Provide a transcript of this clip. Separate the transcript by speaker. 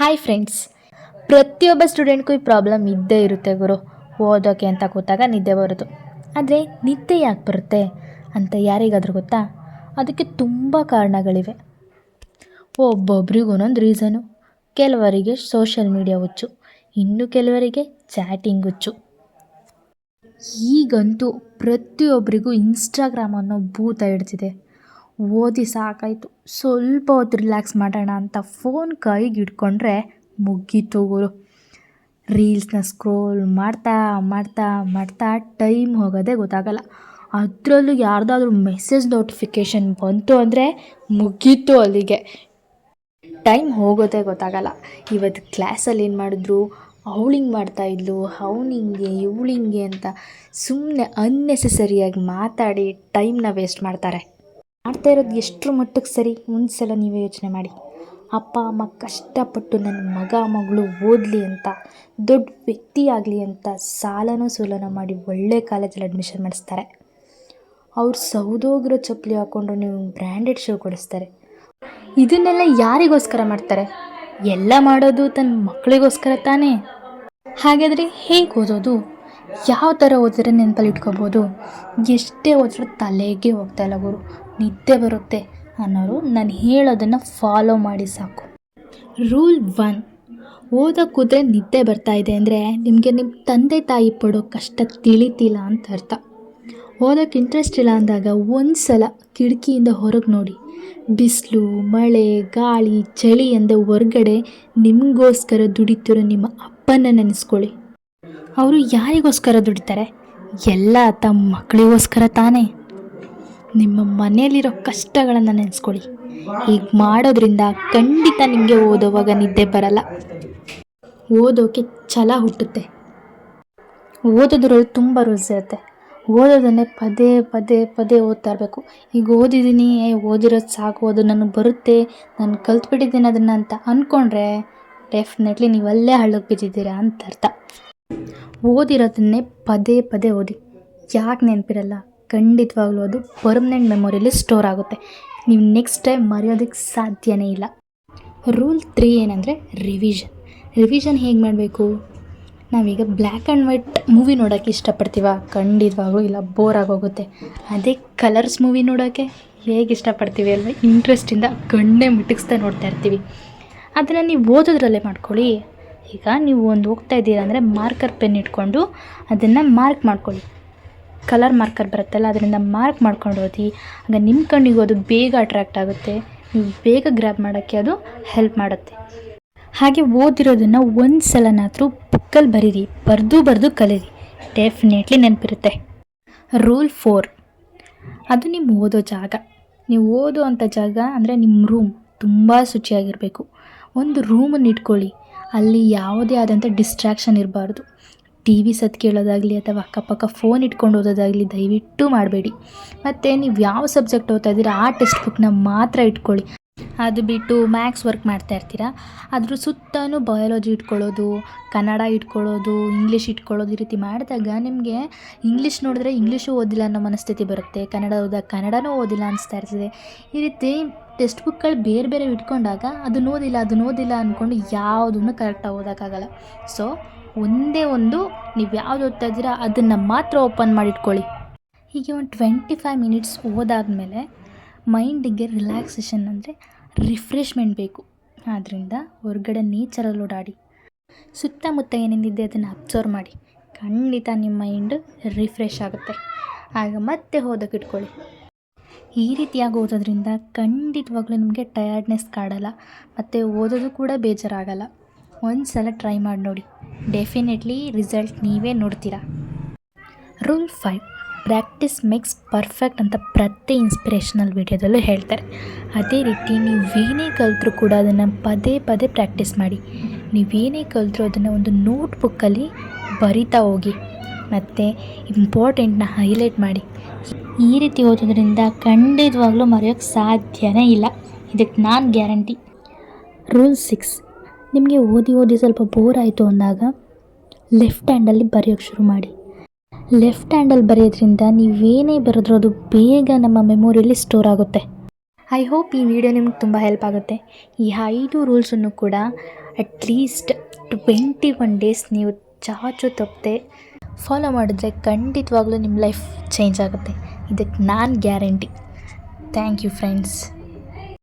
Speaker 1: Hi friends ಪ್ರತಿಯೊಬ್ಬ ಸ್ಟೂಡೆಂಟ್ಗೂ ಈ problem ಇದ್ದೇ ಇರುತ್ತೆ ಗುರು. ಓದೋಕೆ ಅಂತ ಕೂತಾಗ ನಿದ್ದೆ ಬರೋದು. ಆದರೆ ನಿದ್ದೆ ಯಾಕೆ ಬರುತ್ತೆ ಅಂತ ಯಾರಿಗಾದರೂ ಗೊತ್ತಾ? ಅದಕ್ಕೆ ತುಂಬ ಕಾರಣಗಳಿವೆ. ಒಬ್ಬೊಬ್ರಿಗೂ ಒಂದೊಂದು ರೀಸನು ಕೆಲವರಿಗೆ ಸೋಷಿಯಲ್ ಮೀಡಿಯಾ ಹುಚ್ಚು. ಇನ್ನು ಕೆಲವರಿಗೆ ಚಾಟಿಂಗ್ ಹುಚ್ಚು. ಈಗಂತೂ ಪ್ರತಿಯೊಬ್ಬರಿಗೂ ಇನ್ಸ್ಟಾಗ್ರಾಮ್ ಅನ್ನೋ ಭೂತ ಹಿಡ್ತಿದೆ ಓದಿ ಸಾಕಾಯಿತು. ಸ್ವಲ್ಪ ಹೊತ್ತು ರಿಲ್ಯಾಕ್ಸ್ ಮಾಡೋಣ ಅಂತ ಫೋನ್ ಕೈಗೆ ಹಿಡ್ಕೊಂಡ್ರೆ ಮುಗೀತು ಗುರು. ರೀಲ್ಸ್ನ ಸ್ಕ್ರೋಲ್ ಮಾಡ್ತಾ ಮಾಡ್ತಾ ಮಾಡ್ತಾ ಟೈಮ್ ಹೋಗೋದೇ ಗೊತ್ತಾಗಲ್ಲ. ಅದರಲ್ಲೂ ಯಾರ್ದಾದ್ರೂ ಮೆಸೇಜ್ ನೋಟಿಫಿಕೇಷನ್ ಬಂತು ಅಂದರೆ ಮುಗೀತು ಅಲ್ಲಿಗೆ. ಟೈಮ್ ಹೋಗೋದೇ ಗೊತ್ತಾಗಲ್ಲ. ಇವತ್ತು ಕ್ಲಾಸಲ್ಲಿ ಏನು ಮಾಡಿದ್ರು? ಅವಳಿಂಗೆ ಮಾಡ್ತಾಯಿದ್ಲು ಅವನಿಂಗೆ ಇವಳಿಂಗೆ ಅಂತ ಸುಮ್ಮನೆ ಅನ್ನೆಸೆಸರಿಯಾಗಿ ಮಾತಾಡಿ ಟೈಮ್ನ ವೇಸ್ಟ್ ಮಾಡ್ತಾರೆ. ಮಾಡ್ತಾ ಇರೋದು ಎಷ್ಟರ ಮಟ್ಟಕ್ಕೆ ಸರಿ? ಒಂದು ಸಲ ನೀವೇ ಯೋಚನೆ ಮಾಡಿ. ಅಪ್ಪ, ಅಮ್ಮ ಕಷ್ಟಪಟ್ಟು ನನ್ನ ಮಗ, ಮಗಳು ಓದಲಿ ಅಂತ, ದೊಡ್ಡ ವ್ಯಕ್ತಿ ಆಗಲಿ ಅಂತ ಸಾಲನೋ ಸೂಲನೋ ಮಾಡಿ ಒಳ್ಳೆ ಕಾಲೇಜಲ್ಲಿ ಅಡ್ಮಿಷನ್ ಮಾಡಿಸ್ತಾರೆ. ಅವ್ರು ಸೌದೋಗಿರೋ ಚಪ್ಪಲಿ ಹಾಕ್ಕೊಂಡು ನೀವು ಬ್ರ್ಯಾಂಡೆಡ್ ಶೂ ಕೊಡಿಸ್ತಾರೆ. ಇದನ್ನೆಲ್ಲ ಯಾರಿಗೋಸ್ಕರ ಮಾಡ್ತಾರೆ? ಎಲ್ಲ ಮಾಡೋದು ತನ್ನ ಮಕ್ಕಳಿಗೋಸ್ಕರ ತಾನೇ? ಹಾಗಾದರೆ ಹೇಗೆ ಓದೋದು? ಯಾವ ಥರ ಓದಿದ್ರೆ ನೆನಪಲ್ಲಿ ಇಟ್ಕೋಬೋದು? ಎಷ್ಟೇ ಓದಿದ್ರು ತಲೆಗೆ ಹೋಗ್ತಾ ಇಲ್ಲ ಗುರು. ನಿದ್ದೆ ಬರುತ್ತೆ ಅನ್ನೋರು ನಾನು ಹೇಳೋದನ್ನು ಫಾಲೋ ಮಾಡಿ ಸಾಕು. ರೂಲ್ ಒನ್ ಓದ ನಿದ್ದೆ ಬರ್ತಾ ಇದೆ ಅಂದರೆ ನಿಮಗೆ ನಿಮ್ಮ ತಂದೆ ತಾಯಿ ಪಡೋ ಕಷ್ಟ ತಿಳಿತಿಲ್ಲ ಅಂತ ಅರ್ಥ. ಓದೋಕ್ಕೆ ಇಂಟ್ರೆಸ್ಟ್ ಇಲ್ಲ ಅಂದಾಗ ಒಂದು ಸಲ ಕಿಟಕಿಯಿಂದ ಹೊರಗೆ ನೋಡಿ. ಬಿಸಿಲು, ಮಳೆ, ಗಾಳಿ, ಚಳಿ ಅಂದ ಹೊರಗಡೆ ನಿಮಗೋಸ್ಕರ ದುಡಿತಿರೋ ನಿಮ್ಮ ಅಪ್ಪನ ನೆನೆಸ್ಕೊಳ್ಳಿ. ಅವರು ಯಾರಿಗೋಸ್ಕರ ದುಡಿತಾರೆ? ಎಲ್ಲ ತಮ್ಮ ಮಕ್ಕಳಿಗೋಸ್ಕರ ತಾನೇ. ನಿಮ್ಮ ಮನೆಯಲ್ಲಿರೋ ಕಷ್ಟಗಳನ್ನು ನೆನೆಸ್ಕೊಳ್ಳಿ. ಹೀಗೆ ಮಾಡೋದ್ರಿಂದ ಖಂಡಿತ ನಿಮಗೆ ಓದೋವಾಗ ನಿದ್ದೆ ಬರಲ್ಲ. ಓದೋಕ್ಕೆ ಛಲ ಹುಟ್ಟುತ್ತೆ. ಓದೋದ್ರಲ್ಲಿ ತುಂಬ ರೂಲ್ಸ್ ಇರುತ್ತೆ. ಓದೋದನ್ನೇ ಪದೇ ಪದೇ ಪದೇ ಓದ್ತಾ ಇರಬೇಕು. ಈಗ ಓದಿದ್ದೀನಿ ಓದಿರೋದು ಸಾಕು, ಅದು ನನಗೆ ಬರುತ್ತೆ, ನಾನು ಕಲ್ತ್ಬಿಟ್ಟಿದ್ದೀನಿ ಅದನ್ನು ಅಂತ ಅಂದ್ಕೊಂಡ್ರೆ ಡೆಫಿನೆಟ್ಲಿ ನೀವು ಅಲ್ಲೇ ಹಳ್ಳಕ್ಕೆ ಬಿದ್ದಿದ್ದೀರಾ ಅಂತ ಅರ್ಥ. ಓದಿರೋದನ್ನೇ ಪದೇ ಪದೇ ಓದಿ. ಯಾಕೆ ನೆನಪಿರಲ್ಲ? ಖಂಡಿತವಾಗ್ಲೂ ಅದು ಪರ್ಮನೆಂಟ್ ಮೆಮೊರಿಯಲ್ಲಿ ಸ್ಟೋರ್ ಆಗುತ್ತೆ. ನೀವು ನೆಕ್ಸ್ಟ್ ಟೈಮ್ ಮರೆಯೋದಕ್ಕೆ ಸಾಧ್ಯನೇ ಇಲ್ಲ. ರೂಲ್ ತ್ರೀ ಏನಂದರೆ ರಿವಿಷನ್ ರಿವಿಷನ್ ಹೇಗೆ ಮಾಡಬೇಕು? ನಾವೀಗ ಬ್ಲ್ಯಾಕ್ ಆ್ಯಂಡ್ ವೈಟ್ ಮೂವಿ ನೋಡೋಕ್ಕೆ ಇಷ್ಟಪಡ್ತೀವ? ಖಂಡಿತವಾಗ್ಲೂ ಇಲ್ಲ ಬೋರ್ ಆಗೋಗುತ್ತೆ. ಅದೇ ಕಲರ್ಸ್ ಮೂವಿ ನೋಡೋಕ್ಕೆ ಹೇಗೆ ಇಷ್ಟಪಡ್ತೀವಿ ಅಲ್ವ ಇಂಟ್ರೆಸ್ಟಿಂದ ಕಣ್ಣೇ ಮುಟ್ಟಿಸ್ತಾ ನೋಡ್ತಾ ಇರ್ತೀವಿ. ಅದನ್ನು ನೀವು ಓದೋದ್ರಲ್ಲೇ ಮಾಡ್ಕೊಳ್ಳಿ. ಈಗ ನೀವು ಒಂದು ಹೋಗ್ತಾ ಇದ್ದೀರಾ ಅಂದರೆ ಮಾರ್ಕರ್ ಪೆನ್ ಇಟ್ಕೊಂಡು ಅದನ್ನು ಮಾರ್ಕ್ ಮಾಡ್ಕೊಳ್ಳಿ. ಕಲರ್ ಮಾರ್ಕರ್ ಬರುತ್ತಲ್ಲ, ಅದರಿಂದ ಮಾರ್ಕ್ ಮಾಡ್ಕೊಂಡು ಓದಿ. ಆಗ ನಿಮ್ಮ ಕಣ್ಣಿಗೆ ಅದು ಬೇಗ ಅಟ್ರಾಕ್ಟ್ ಆಗುತ್ತೆ. ನೀವು ಬೇಗ ಗ್ರ್ಯಾಬ್ ಮಾಡೋಕ್ಕೆ ಅದು ಹೆಲ್ಪ್ ಮಾಡುತ್ತೆ. ಹಾಗೆ ಓದಿರೋದನ್ನು ಒಂದು ಸಲನಾದರೂ ಬುಕ್ಕಲ್ಲಿ ಬರೀರಿ, ಬರೆದು ಬರೆದು ಕಲೀರಿ. ಡೆಫಿನೆಟ್ಲಿ ನೆನಪಿರುತ್ತೆ. ರೂಲ್ ಫೋರ್ ಅದು ನಿಮ್ಮ ಓದೋ ಜಾಗ. ನೀವು ಓದೋ ಅಂಥ ಜಾಗ ಅಂದರೆ ನಿಮ್ಮ ರೂಮ್ ತುಂಬ ಶುಚಿಯಾಗಿರಬೇಕು. ಒಂದು ರೂಮನ್ನು ಇಟ್ಕೊಳ್ಳಿ. ಅಲ್ಲಿ ಯಾವುದೇ ಆದಂಥ ಡಿಸ್ಟ್ರ್ಯಾಕ್ಷನ್ ಇರಬಾರ್ದು. ಟಿ ವಿ ಸತ್ ಕೇಳೋದಾಗಲಿ ಅಥವಾ ಅಕ್ಕಪಕ್ಕ ಫೋನ್ ಇಟ್ಕೊಂಡು ಓದೋದಾಗಲಿ ದಯವಿಟ್ಟು ಮಾಡಬೇಡಿ. ಮತ್ತು ನೀವು ಯಾವ ಸಬ್ಜೆಕ್ಟ್ ಓದ್ತಾ ಇದ್ದೀರಾ, ಆ ಟೆಕ್ಸ್ಟ್ ಬುಕ್ನ ಮಾತ್ರ ಇಟ್ಕೊಳ್ಳಿ. ಅದು ಬಿಟ್ಟು ಮ್ಯಾಥ್ಸ್ ವರ್ಕ್ ಮಾಡ್ತಾ ಇರ್ತೀರಾ? ಅದ್ರ ಸುತ್ತಲೂ ಬಯಾಲಜಿ ಇಟ್ಕೊಳ್ಳೋದು, ಕನ್ನಡ ಇಟ್ಕೊಳ್ಳೋದು ಇಂಗ್ಲೀಷ್ ಇಟ್ಕೊಳ್ಳೋದು ಈ ರೀತಿ ಮಾಡಿದಾಗ ನಿಮಗೆ ಇಂಗ್ಲೀಷ್ ನೋಡಿದ್ರೆ ಇಂಗ್ಲೀಷು ಓದಿಲ್ಲ ಅನ್ನೋ ಮನಸ್ಥಿತಿ ಬರುತ್ತೆ. ಕನ್ನಡ ಓದಾಗ ಕನ್ನಡನೂ ಓದಿಲ್ಲ ಅನಿಸ್ತಾ ಇರ್ತದೆ. ಈ ರೀತಿ ಟೆಕ್ಸ್ಟ್ ಬುಕ್ಗಳು ಬೇರೆ ಬೇರೆ ಇಟ್ಕೊಂಡಾಗ ಅದನ್ನ ಓದಿಲ್ಲ ಅದನ್ನ ಓದಿಲ್ಲ ಅಂದ್ಕೊಂಡು ಯಾವುದನ್ನು ಕರೆಕ್ಟಾಗಿ ಓದೋಕ್ಕಾಗಲ್ಲ. ಸೊ ಒಂದೇ ಒಂದು, ನೀವು ಯಾವ್ದು ಓದ್ತಾ ಇದ್ದೀರಾ ಅದನ್ನು ಮಾತ್ರ ಓಪನ್ ಮಾಡಿಟ್ಕೊಳ್ಳಿ. ಹೀಗೆ ಒಂದು ಟ್ವೆಂಟಿ ಫೈವ್ ಮಿನಿಟ್ಸ್ ಓದಾದಮೇಲೆ ಮೈಂಡಿಗೆ ರಿಲ್ಯಾಕ್ಸೇಷನ್ ಅಂದರೆ ರಿಫ್ರೆಶ್ಮೆಂಟ್ ಬೇಕು. ಆದ್ದರಿಂದ ಹೊರಗಡೆ ನೇಚರಲ್ಲಿ ಓಡಾಡಿ. ಸುತ್ತಮುತ್ತ ಏನೇನಿದೆ ಅದನ್ನು ಅಬ್ಸರ್ವ್ ಮಾಡಿ. ಖಂಡಿತ ನಿಮ್ಮ ಮೈಂಡ್ ರಿಫ್ರೆಶ್ ಆಗುತ್ತೆ. ಆಗ ಮತ್ತೆ ಓದೋಕೆ ಇಟ್ಕೊಳ್ಳಿ. ಈ ರೀತಿಯಾಗಿ ಓದೋದ್ರಿಂದ ಖಂಡಿತವಾಗ್ಲೂ ನಿಮಗೆ ಟಯರ್ಡ್ನೆಸ್ ಕಾಡಲ್ಲ. ಮತ್ತು ಓದೋದು ಕೂಡ ಬೇಜಾರಾಗಲ್ಲ. ಒಂದು ಸಲ ಟ್ರೈ ಮಾಡಿ ನೋಡಿ. ಡೆಫಿನೆಟ್ಲಿ ರಿಸಲ್ಟ್ ನೀವೇ ನೋಡ್ತೀರಾ. Rule five practice makes perfect ಅಂತ ಪ್ರತಿ ಇನ್ಸ್ಪಿರೇಷನಲ್ ವಿಡಿಯೋದಲ್ಲೂ ಹೇಳ್ತಾರೆ. ಅದೇ ರೀತಿ ನೀವೇನೇ ಕಲಿತ್ರೂ ಕೂಡ ಅದನ್ನು ಪದೇ ಪದೇ ಪ್ರಾಕ್ಟೀಸ್ ಮಾಡಿ. ನೀವೇನೇ ಕಲಿತ್ರೂ ಅದನ್ನು ಒಂದು ನೋಟ್ ಬುಕ್ಕಲ್ಲಿ ಬರಿತಾ ಹೋಗಿ. ಮತ್ತು ಇಂಪಾರ್ಟೆಂಟ್ನ ಹೈಲೈಟ್ ಮಾಡಿ. ಈ ರೀತಿ ಓದೋದ್ರಿಂದ ಖಂಡಿತವಾಗ್ಲೂ ಮರೆಯೋಕ್ಕೆ ಸಾಧ್ಯವೇ ಇಲ್ಲ. ಇದಕ್ಕೆ ನಾನು ಗ್ಯಾರಂಟಿ ರೂಲ್ ಸಿಕ್ಸ್ ನಿಮಗೆ ಓದಿ ಓದಿ ಸ್ವಲ್ಪ ಬೋರ್ ಆಯಿತು ಅಂದಾಗ ಲೆಫ್ಟ್ ಹ್ಯಾಂಡಲ್ಲಿ ಬರೆಯೋಕ್ಕೆ ಶುರು ಮಾಡಿ. ಲೆಫ್ಟ್ ಹ್ಯಾಂಡಲ್ಲಿ ಬರೆಯೋದ್ರಿಂದ ನೀವೇನೇ ಬರೆದ್ರೂ ಅದು ಬೇಗ ನಮ್ಮ ಮೆಮೊರಿಯಲ್ಲಿ ಸ್ಟೋರ್ ಆಗುತ್ತೆ. ಐ ಹೋಪ್ ಈ ವಿಡಿಯೋ ನಿಮ್ಗೆ ತುಂಬ ಹೆಲ್ಪ್ ಆಗುತ್ತೆ. ಈ ಐದು ರೂಲ್ಸನ್ನು ಕೂಡ ಅಟ್ಲೀಸ್ಟ್ ಟ್ವೆಂಟಿ ಒನ್ ಡೇಸ್ ನೀವು ಚಾಚು ತಪ್ಪದೆ ಫಾಲೋ ಮಾಡಿದ್ರೆ ಖಂಡಿತವಾಗ್ಲೂ ನಿಮ್ಮ ಲೈಫ್ ಚೇಂಜ್ ಆಗುತ್ತೆ. ಇದಕ್ಕೆ ನಾನು ಗ್ಯಾರಂಟಿ ಥ್ಯಾಂಕ್ ಯು ಫ್ರೆಂಡ್ಸ್